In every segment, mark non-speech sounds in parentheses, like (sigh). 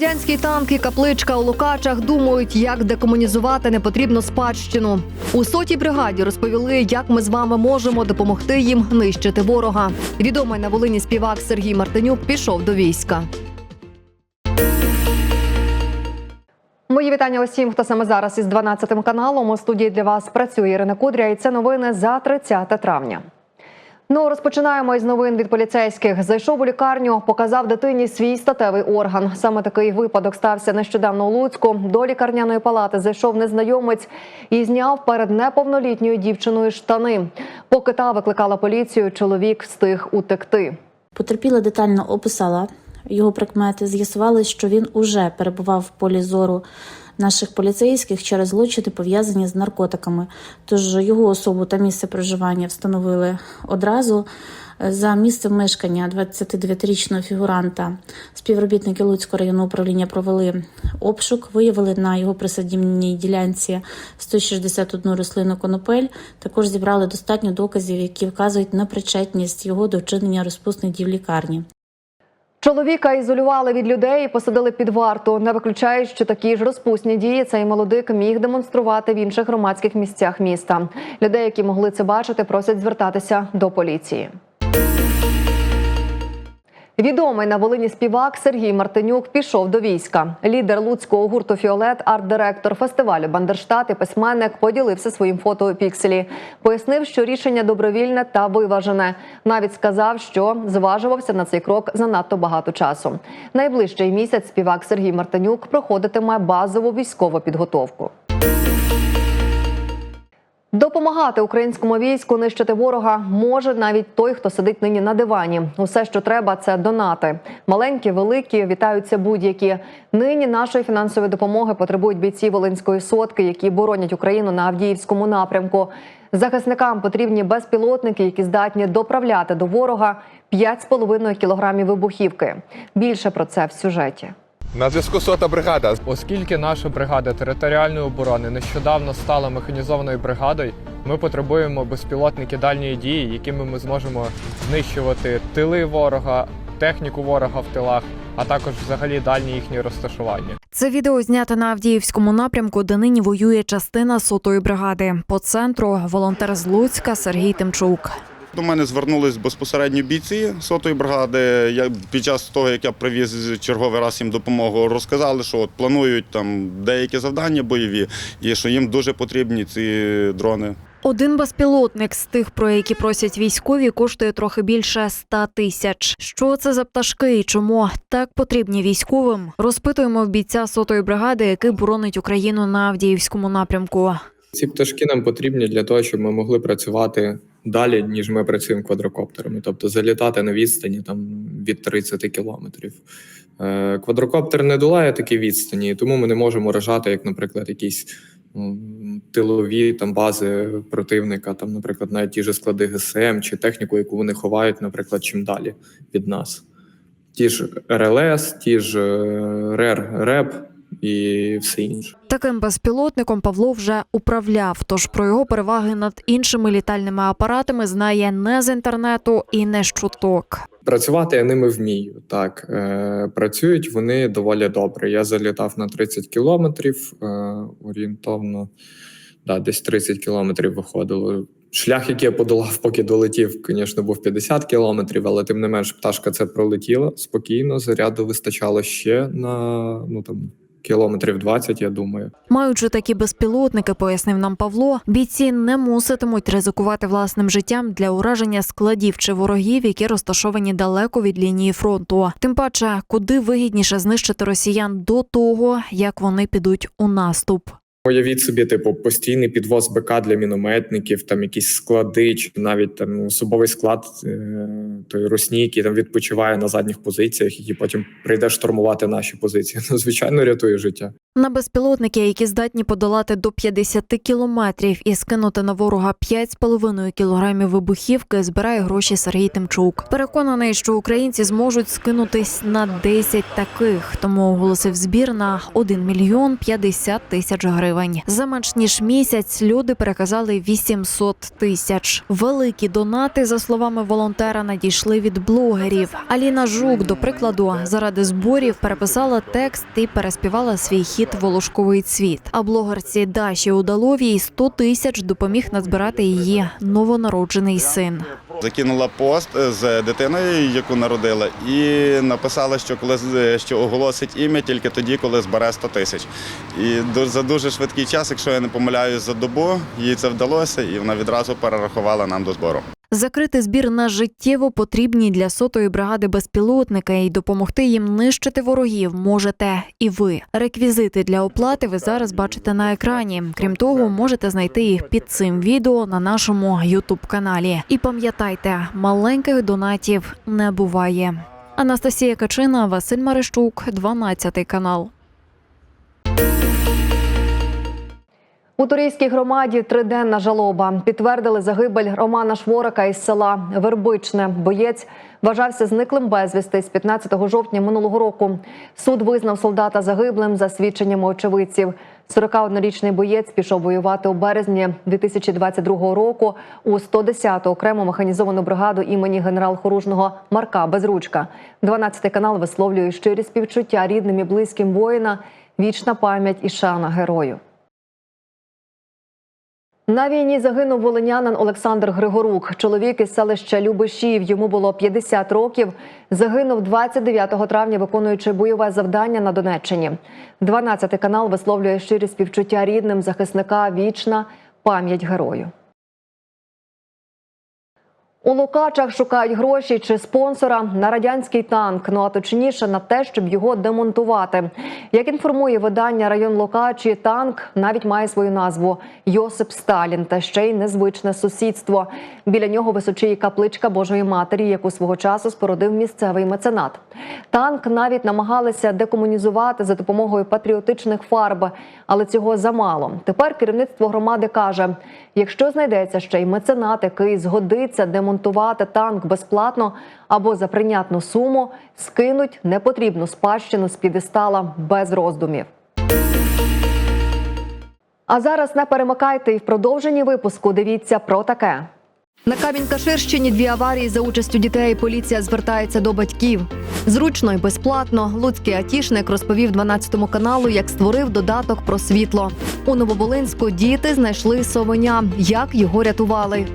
Радянський танк і капличка у Лукачах думають, як декомунізувати непотрібну спадщину. У сотій бригаді розповіли, як ми з вами можемо допомогти їм нищити ворога. Відомий на Волині співак Сергій Мартинюк пішов до війська. Мої вітання усім, хто саме зараз із 12 каналом. У студії для вас працює Ірина Кудря, і це новини за 30 травня. Ну, розпочинаємо із новин від поліцейських. Зайшов у лікарню, показав дитині свій статевий орган. Саме такий випадок стався нещодавно у Луцьку. До лікарняної палати зайшов незнайомець і зняв перед неповнолітньою дівчиною штани. Поки та викликала поліцію, чоловік встиг утекти. Потерпіла детально описала його прикмети. З'ясували, що він уже перебував в полі зору наших поліцейських через злочини, пов'язані з наркотиками. Тож його особу та місце проживання встановили одразу. За місцем мешкання 29-річного фігуранта співробітники Луцького районного управління провели обшук, виявили на його присадівній ділянці 161 рослину конопель. Також зібрали достатньо доказів, які вказують на причетність його до вчинення розпусних дій в лікарні. Чоловіка ізолювали від людей і посадили під варту. Не виключають, що такі ж розпусні дії цей молодик міг демонструвати в інших громадських місцях міста. Людей, які могли це бачити, просять звертатися до поліції. Відомий на Волині співак Сергій Мартинюк пішов до війська. Лідер луцького гурту Фіолет, арт-директор фестивалю Бандерштат і письменник поділився своїм фото у пікселі. Пояснив, що рішення добровільне та виважене. Навіть сказав, що зважувався на цей крок занадто багато часу. Найближчий місяць співак Сергій Мартинюк проходитиме базову військову підготовку. Допомагати українському війську нищити ворога може навіть той, хто сидить нині на дивані. Усе, що треба, це донати. Маленькі, великі, вітаються будь-які. Нині нашої фінансової допомоги потребують бійці Волинської сотки, які боронять Україну на Авдіївському напрямку. Захисникам потрібні безпілотники, які здатні доправляти до ворога 5,5 кілограмів вибухівки. Більше про це в сюжеті. На зв'язку сота бригада. Оскільки наша бригада територіальної оборони нещодавно стала механізованою бригадою, ми потребуємо безпілотники дальньої дії, якими ми зможемо знищувати тили ворога, техніку ворога в тилах, а також взагалі дальні їхні розташування. Це відео знято на Авдіївському напрямку, де нині воює частина сотої бригади. По центру волонтер з Луцька Сергій Тимчук. До мене звернулись безпосередньо бійці сотої бригади. Я під час того, як я привіз черговий раз їм допомогу, розказали, що от планують там деякі завдання бойові, і що їм дуже потрібні ці дрони. Один безпілотник з тих, про які просять військові, коштує трохи більше 100 тисяч. Що це за пташки і чому так потрібні військовим? Розпитуємо в бійця сотої бригади, який боронить Україну на Авдіївському напрямку. Ці пташки нам потрібні для того, щоб ми могли працювати далі, ніж ми працюємо квадрокоптерами, тобто залітати на відстані там від 30 кілометрів. Е, Квадрокоптер не долає такі відстані, тому ми не можемо вражати, як, наприклад, якісь м, тилові там бази противника, там, наприклад, навіть ті ж склади ГСМ чи техніку, яку вони ховають, наприклад, чим далі від нас. Ті ж РЛС, ті ж РЕР, РЕП і все інше. Таким безпілотником Павло вже управляв, тож про його переваги над іншими літальними апаратами знає не з інтернету і не з чуток. Працювати я ними вмію. Так е, працюють вони доволі добре. Я залітав на 30 кілометрів е, орієнтовно, да, десь 30 кілометрів виходило. Шлях, який я подолав, поки долетів, звісно, був 50 кілометрів, але тим не менш пташка це пролетіла спокійно. Заряду вистачало ще на ну там кілометрів 20, я думаю. Маючи такі безпілотники, пояснив нам Павло, бійці не муситимуть ризикувати власним життям для ураження складів чи ворогів, які розташовані далеко від лінії фронту. Тим паче, куди вигідніше знищити росіян до того, як вони підуть у наступ. Уявіть собі, типу, постійний підвоз БК для мінометників, там якісь склади, чи навіть там особовий склад е, той русні, який там відпочиває на задніх позиціях, який потім прийде штурмувати наші позиції. (laughs) Ну, звичайно, рятує життя. На безпілотники, які здатні подолати до 50 кілометрів і скинути на ворога 5,5 кілограмів вибухівки, збирає гроші Сергій Тимчук. Переконаний, що українці зможуть скинутись на 10 таких, тому оголосив збір на 1 мільйон 50 тисяч гривень. За менш ніж місяць люди переказали 800 тисяч. Великі донати, за словами волонтера, надійшли від блогерів. Аліна Жук, до прикладу, заради зборів переписала текст і переспівала свій хіт Волошковий цвіт. А блогерці Даші Удаловій 100 тисяч допоміг назбирати її новонароджений син. Закинула пост е, з дитиною, яку народила, і написала, що коли що оголосить ім'я тільки тоді, коли збере 100 тисяч. І за дуже швидкий час, якщо я не помиляюсь, за добу їй це вдалося, і вона відразу перерахувала нам до збору. Закрити збір на життєво потрібні для сотої бригади безпілотника і допомогти їм нищити ворогів можете і ви. Реквізити для оплати ви зараз бачите на екрані. Крім того, можете знайти їх під цим відео на нашому Ютуб каналі. І пам'ятайте, маленьких донатів не буває. Анастасія Качина, Василь Марищук, 12 канал. У Турійській громаді триденна жалоба. Підтвердили загибель Романа Шворака із села Вербичне. Боєць вважався зниклим безвісти з 15 жовтня минулого року. Суд визнав солдата загиблим за свідченнями очевидців. 41-річний боєць пішов воювати у березні 2022 року у 110-ту окрему механізовану бригаду імені генерал-хоружного Марка Безручка. 12 канал висловлює щирі співчуття рідним і близьким воїна. Вічна пам'ять і шана герою. На війні загинув волинянин Олександр Григорук. Чоловік із селища Любишів. Йому було 50 років. Загинув 29 травня, виконуючи бойове завдання на Донеччині. 12 канал висловлює щирі співчуття рідним захисника. Вічна пам'ять герою. У Лукачах шукають гроші чи спонсора на радянський танк, ну а точніше на те, щоб його демонтувати. Як інформує видання район Лукачі, танк навіть має свою назву Йосип Сталін та ще й незвичне сусідство. Біля нього височіє капличка Божої Матері, яку свого часу спорудив місцевий меценат. Танк навіть намагалися декомунізувати за допомогою патріотичних фарб, але цього замало. Тепер керівництво громади каже: якщо знайдеться ще й меценат, який згодиться демонтувати танк безплатно або за прийнятну суму, скинуть непотрібну спадщину з підестала без роздумів. А зараз не перемикайте і в продовженні випуску дивіться про таке. На Камінь-Каширщині дві аварії за участю дітей. Поліція звертається до батьків. Зручно і безплатно. Луцький атішник розповів 12 каналу, як створив додаток про світло. У Нововолинську діти знайшли совеня. Як його рятували?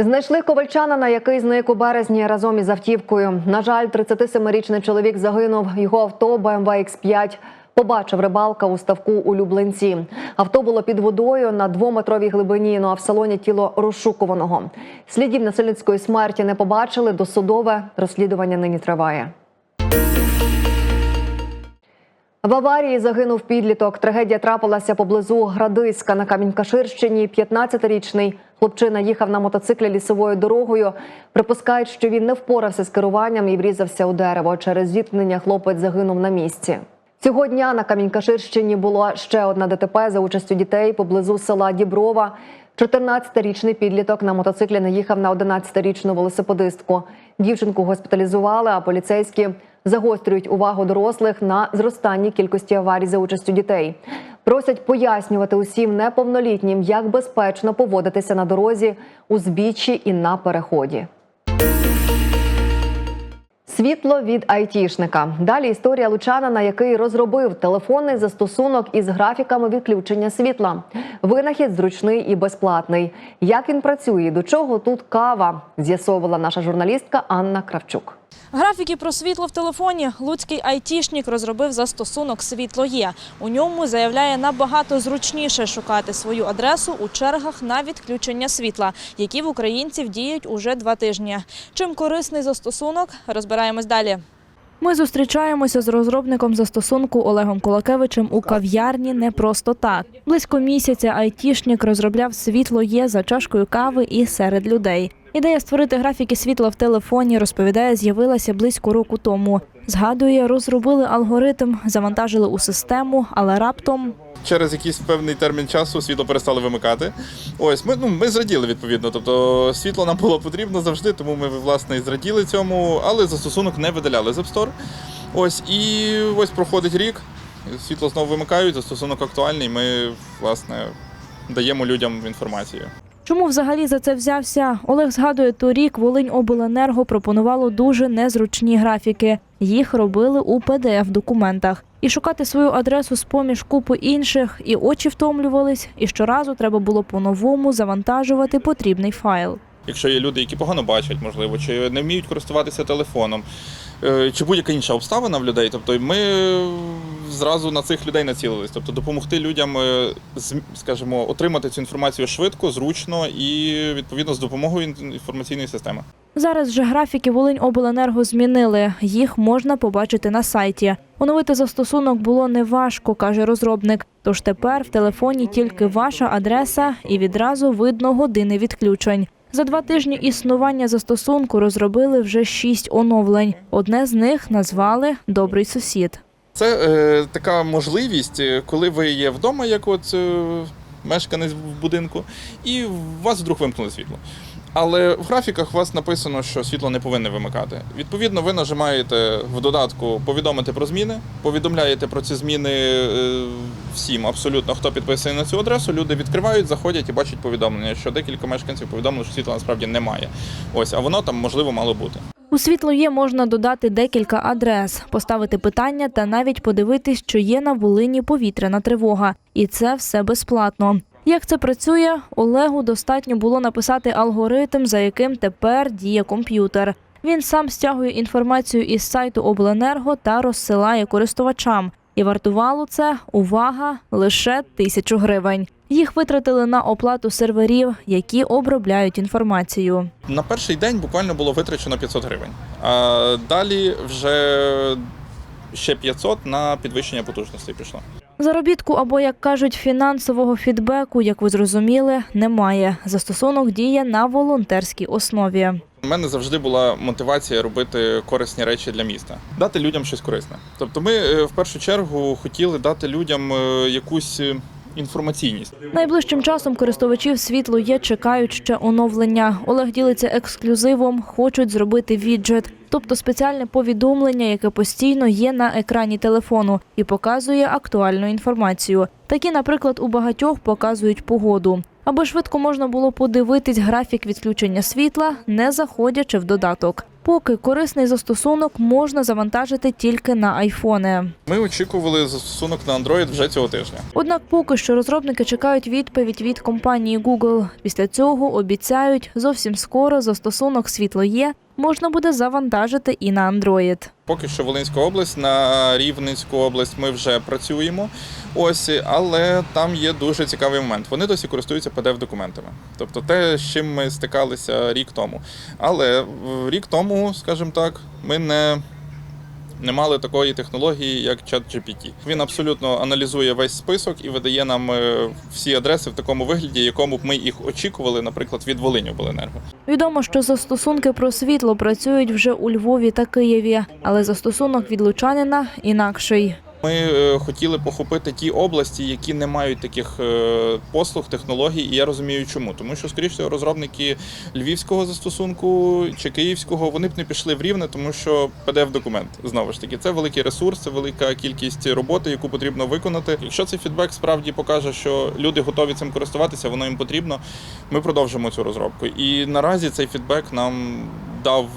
Знайшли ковальчанина, який зник у березні разом із автівкою. На жаль, 37-річний чоловік загинув. Його авто BMW X5 побачив рибалка у ставку у Люблинці. Авто було під водою на двометровій глибині. Ну а в салоні тіло розшукуваного. Слідів насильницької смерті не побачили. Досудове розслідування нині триває. В аварії загинув підліток. Трагедія трапилася поблизу Градиська на Камінь-Каширщині. 15-річний хлопчина їхав на мотоциклі лісовою дорогою. Припускають, що він не впорався з керуванням і врізався у дерево. Через зіткнення хлопець загинув на місці. Цього дня на Камінь-Каширщині було ще одна ДТП за участю дітей поблизу села Діброва. 14-річний підліток на мотоциклі наїхав на 11-річну велосипедистку. Дівчинку госпіталізували, а поліцейські загострюють увагу дорослих на зростанні кількості аварій за участю дітей. Просять пояснювати усім неповнолітнім, як безпечно поводитися на дорозі, узбіччі і на переході. Світло від айтішника. Далі історія лучанина, який розробив телефонний застосунок із графіками відключення світла. Винахід зручний і безплатний. Як він працює, до чого тут кава? З'ясовувала наша журналістка Анна Кравчук. Графіки про світло в телефоні луцький айтішник розробив застосунок «Світло є». У ньому заявляє набагато зручніше шукати свою адресу у чергах на відключення світла, які в українців діють уже два тижні. Чим корисний застосунок, розбираємось далі. Ми зустрічаємося з розробником застосунку Олегом Кулакевичем у кав'ярні не просто так. Близько місяця айтішник розробляв світло є за чашкою кави і серед людей. Ідея створити графіки світла в телефоні, розповідає, з'явилася близько року тому. Згадує, розробили алгоритм, завантажили у систему, але раптом через якийсь певний термін часу світло перестали вимикати. Ось ми ну ми зраділи відповідно. Тобто світло нам було потрібно завжди, тому ми власне і зраділи цьому, але застосунок не видаляли з App Store. Ось і ось проходить рік. Світло знову вимикають, застосунок актуальний. Ми власне даємо людям інформацію. Чому взагалі за це взявся? Олег згадує, торік Волиньобленерго пропонувало дуже незручні графіки. Їх робили у pdf документах. І шукати свою адресу з поміж купи інших, і очі втомлювались, і щоразу треба було по-новому завантажувати потрібний файл. Якщо є люди, які погано бачать, можливо, чи не вміють користуватися телефоном, е, чи будь-яка інша обставина в людей, тобто ми зразу на цих людей націлились. Тобто допомогти людям, е, скажімо, отримати цю інформацію швидко, зручно і відповідно з допомогою інформаційної системи. Зараз же графіки Волиньобленерго змінили. Їх можна побачити на сайті. Оновити застосунок було неважко, каже розробник. Тож тепер в телефоні тільки ваша адреса і відразу видно години відключень. За два тижні існування застосунку розробили вже шість оновлень. Одне з них назвали Добрий сусід. Це е, така можливість, е, коли ви є вдома, як от е, мешканець в будинку, і у вас вдруг вимкнули світло. Але в графіках у вас написано, що світло не повинне вимикати. Відповідно, ви нажимаєте в додатку повідомити про зміни, повідомляєте про ці зміни е, всім, абсолютно хто підписаний на цю адресу. Люди відкривають, заходять і бачать повідомлення, що декілька мешканців повідомили, що світла насправді немає. Ось, а воно там можливо мало бути. У світло є можна додати декілька адрес, поставити питання та навіть подивитись, чи є на Волині повітряна тривога. І це все безплатно. Як це працює? Олегу достатньо було написати алгоритм, за яким тепер діє комп'ютер. Він сам стягує інформацію із сайту обленерго та розсилає користувачам. І вартувало це увага лише тисячу гривень. Їх витратили на оплату серверів, які обробляють інформацію. На перший день буквально було витрачено 500 гривень. А далі вже ще 500 на підвищення потужності пішло. Заробітку або, як кажуть, фінансового фідбеку, як ви зрозуміли, немає. Застосунок діє на волонтерській основі. У мене завжди була мотивація робити корисні речі для міста, дати людям щось корисне. Тобто, ми е, в першу чергу хотіли дати людям е, якусь е, інформаційність. Найближчим часом користувачів світло є, чекають ще оновлення. Олег ділиться ексклюзивом, хочуть зробити віджет, тобто спеціальне повідомлення, яке постійно є на екрані телефону і показує актуальну інформацію. Такі, наприклад, у багатьох показують погоду. Аби швидко можна було подивитись графік відключення світла, не заходячи в додаток. Поки корисний застосунок можна завантажити тільки на айфони. Ми очікували застосунок на Android вже цього тижня. Однак поки що розробники чекають відповідь від компанії Google. Після цього обіцяють, зовсім скоро застосунок світло є можна буде завантажити і на Android. Поки що Волинська область на Рівненську область ми вже працюємо. Ось, але там є дуже цікавий момент. Вони досі користуються pdf документами, тобто те, з чим ми стикалися рік тому. Але рік тому, скажімо так, ми не. Не мали такої технології, як ChatGPT. Він абсолютно аналізує весь список і видає нам е, всі адреси в такому вигляді, якому б ми їх очікували, наприклад, від Волині Обленерго. Відомо, що застосунки про світло працюють вже у Львові та Києві, але застосунок від Лучанина інакший. Ми е, хотіли похопити ті області, які не мають таких е, послуг, технологій, і я розумію, чому. Тому що, скоріш всього, розробники львівського застосунку чи київського вони б не пішли в рівне, тому що pdf документ знову ж таки це великий ресурс, це велика кількість роботи, яку потрібно виконати. Якщо цей фідбек справді покаже, що люди готові цим користуватися, воно їм потрібно. Ми продовжимо цю розробку. І наразі цей фідбек нам дав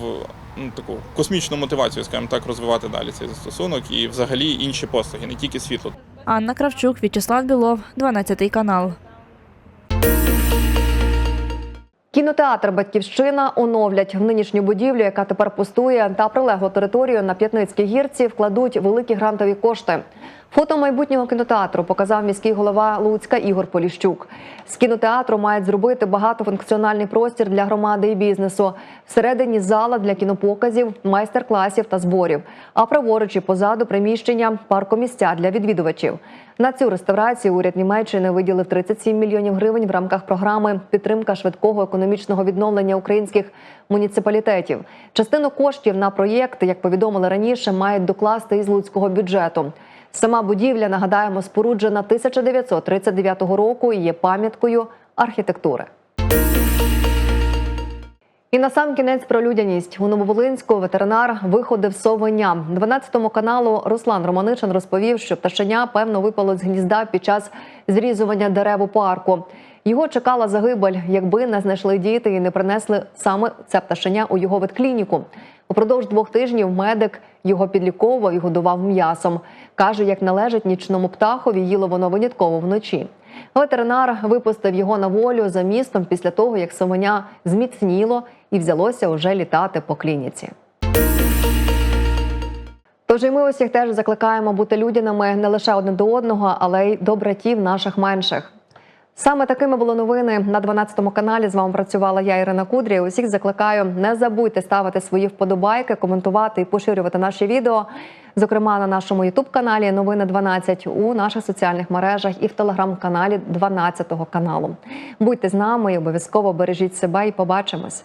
ну, таку космічну мотивацію, скажімо так, розвивати далі цей застосунок і взагалі інші послуги, не тільки світло. Анна Кравчук, В'ячеслав Білов, 12 канал. Кінотеатр Батьківщина оновлять в нинішню будівлю, яка тепер пустує, та прилеглу територію на П'ятницькій гірці вкладуть великі грантові кошти. Фото майбутнього кінотеатру показав міський голова Луцька Ігор Поліщук. З кінотеатру мають зробити багатофункціональний простір для громади і бізнесу. Всередині зала для кінопоказів, майстер-класів та зборів. А праворуч і позаду приміщення паркомістя для відвідувачів. На цю реставрацію уряд Німеччини виділив 37 мільйонів гривень в рамках програми Підтримка швидкого економічного відновлення українських муніципалітетів. Частину коштів на проєкт, як повідомили раніше, мають докласти із луцького бюджету. Сама будівля, нагадаємо, споруджена 1939 року і є пам'яткою архітектури. І на сам кінець про людяність у Нововолинську ветеринар виходив совеня. 12 каналу Руслан Романишин розповів, що пташеня певно випало з гнізда під час зрізування дерев у парку. Його чекала загибель, якби не знайшли діти і не принесли саме це пташеня у його ветклініку. Упродовж двох тижнів медик його підліковував і годував м'ясом. каже, як належить нічному птахові, їло воно винятково вночі. Ветеринар випустив його на волю за містом після того, як совеня зміцніло і взялося уже літати по клініці. Тож і ми усіх теж закликаємо бути людяними не лише один до одного, але й до братів наших менших. Саме такими були новини на 12 каналі. З вами працювала я, Ірина Кудрі. Усіх закликаю, не забудьте ставити свої вподобайки, коментувати і поширювати наші відео. Зокрема, на нашому Ютуб каналі Новини 12, у наших соціальних мережах і в телеграм-каналі 12 каналу. Будьте з нами і обов'язково бережіть себе і побачимось.